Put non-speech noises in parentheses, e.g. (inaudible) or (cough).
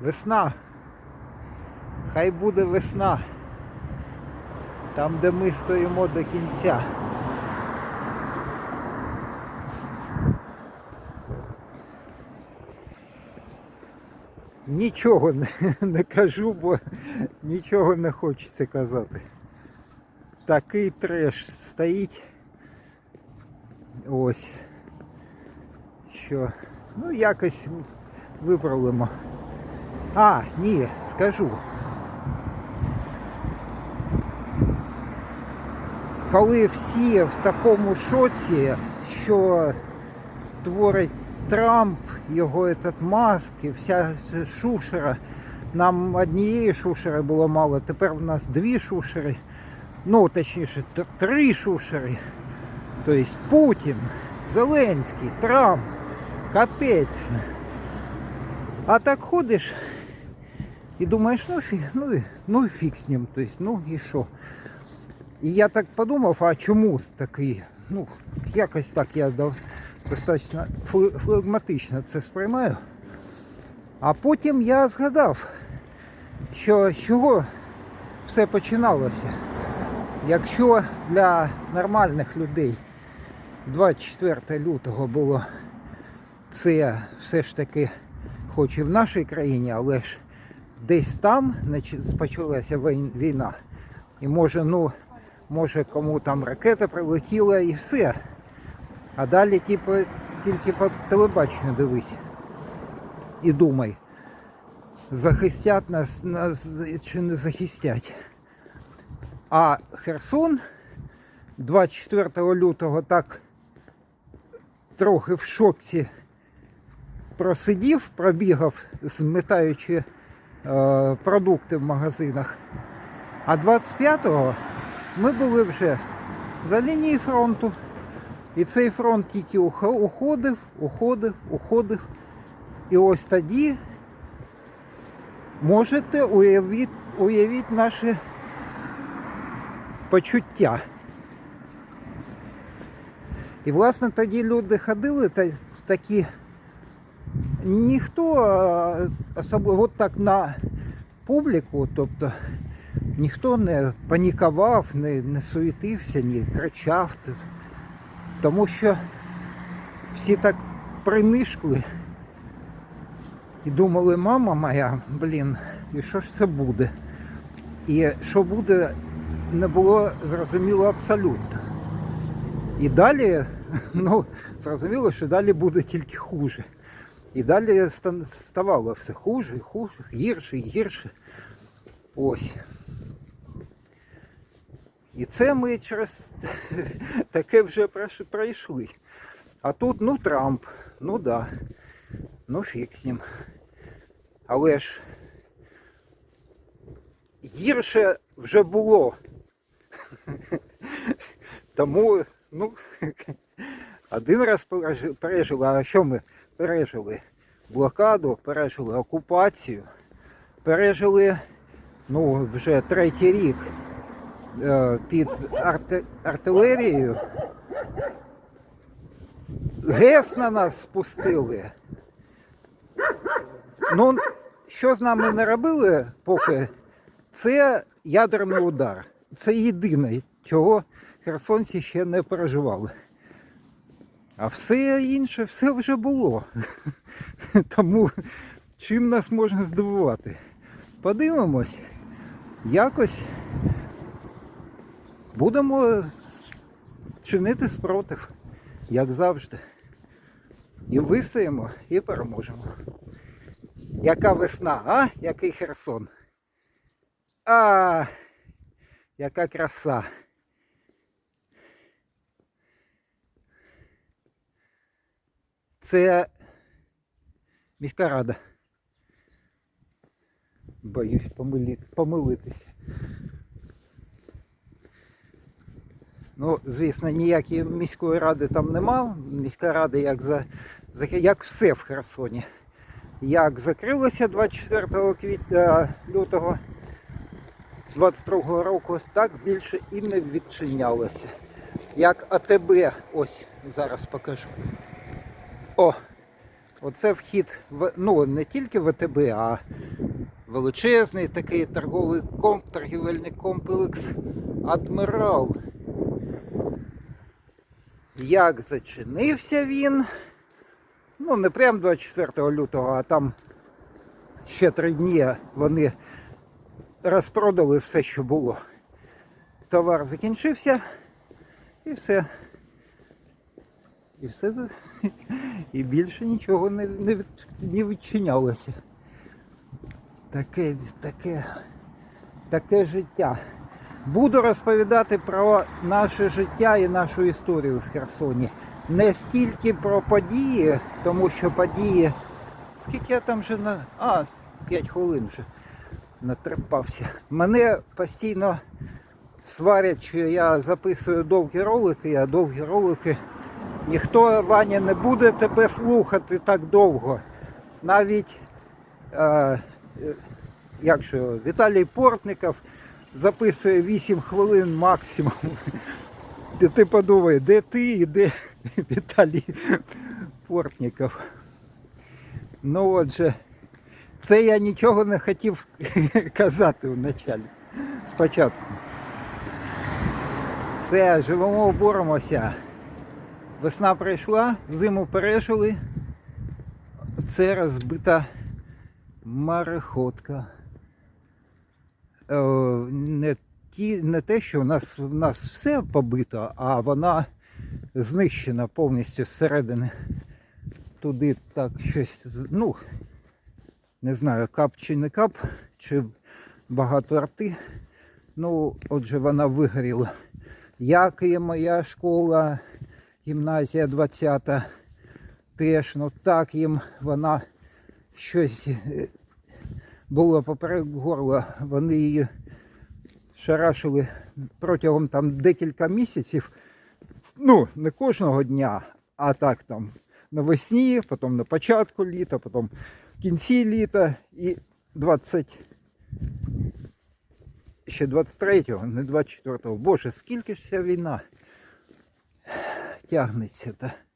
Весна. Хай буде весна. Там, де ми стоїмо до кінця. Нічого не, не кажу, бо нічого не хочеться казати. Такий треш стоїть. Ось. Що. Ну, якось виправимо. А, ні, скажу. Коли всі в такому шоці, що творить Трамп, його этот маск і вся шушера. Нам однієї шушери було мало, тепер у нас дві шушери. Ну, точніше, три шушери. Тобто Путін, Зеленський, Трамп, капець. А так ходиш і думаєш, ну фіг, ну, ну фіг з ним, тобто, ну і що. І я так подумав, а чому такий? Ну, якось так я дав, достатньо флегматично це сприймаю. А потім я згадав, що з чого все починалося. Якщо для нормальних людей 24 лютого було це все ж таки, хоч і в нашій країні, але ж десь там почалася війна. І може, ну, може кому там ракета прилетіла і все. А далі типу, тільки по телебаченню дивись. І думай, захистять нас, нас чи не захистять. А Херсон 24 лютого так трохи в шоці просидів, пробігав, зметаючи е, продукти в магазинах. А 25-го ми були вже за лінією фронту. І цей фронт тільки уходив, уходив, уходив. І ось тоді можете уявити, уявити наші почуття. І власне тоді люди ходили та, такі. Ніхто е, особливо от так на публіку, тобто ніхто не панікував, не, не суетився, не кричав. Тому що всі так принишкли і думали, мама моя, блін, і що ж це буде? І що буде, не було зрозуміло абсолютно. І далі, (laughs) ну, зрозуміло, що далі буде тільки хуже. І далі ставало все хуже хуже, гірше і гірше. Ось. І це ми через (laughs) таке вже пройшли. А тут, ну, Трамп, ну да, ну фіг з ним. Але ж гірше вже було. (laughs) Тому, ну, (laughs) один раз пережи- пережили, а що ми пережили? Блокаду, пережили окупацію, пережили ну, вже третій рік е, під арти- артилерією. ГЕС на нас спустили. Ну, що з нами не робили поки, це ядерний удар. Це єдине, чого херсонці ще не переживали. А все інше, все вже було. (laughs) Тому чим нас можна здивувати? Подивимось, якось будемо чинити спротив, як завжди. І вистоїмо, і переможемо. Яка весна, а? Який Херсон? А, яка краса. Це міська рада. Боюсь помилі... помилитися. Ну, звісно, ніякої міської ради там нема. Міська рада як за, як все в Херсоні. Як закрилося 24 квітня лютого 22 року, так більше і не відчинялося. Як АТБ, ось зараз покажу. О, Оце вхід в ну не тільки ВТБ, а величезний такий торговий комп, торгівельний комплекс Адмірал. Як зачинився він? Ну, не прям 24 лютого, а там ще три дні вони розпродали все, що було. Товар закінчився і все. І все (laughs) і більше нічого не, не, не відчинялося. Таке, таке, таке життя. Буду розповідати про наше життя і нашу історію в Херсоні. Не стільки про події, тому що події. Скільки я там вже на. А, 5 хвилин вже натрепався. Мене постійно сварять, що я записую довгі ролики, а довгі ролики. Ніхто, Ваня, не буде тебе слухати так довго. Навіть е, як же, Віталій Портников записує 8 хвилин максимум. Ти, ти подумай, де ти і де Віталій Портников. Ну отже, це я нічого не хотів казати вначалі. Спочатку. Все, живемо, боремося. Весна прийшла, зиму пережили. Це розбита марихотка. Е, Не, ті, не те, що в нас, в нас все побито, а вона знищена повністю зсередини. Туди так щось, ну, не знаю, кап чи не кап, чи багато рти. Ну, отже, вона вигоріла. Як і моя школа, гімназія 20 теж, ну так їм вона щось е, було поперек горла. Вони її шарашили протягом там декілька місяців. Ну, не кожного дня, а так там навесні, потім на початку літа, потім в кінці літа і 20 ще 23-го, не 24-го. Боже, скільки ж ця війна тягнеться та.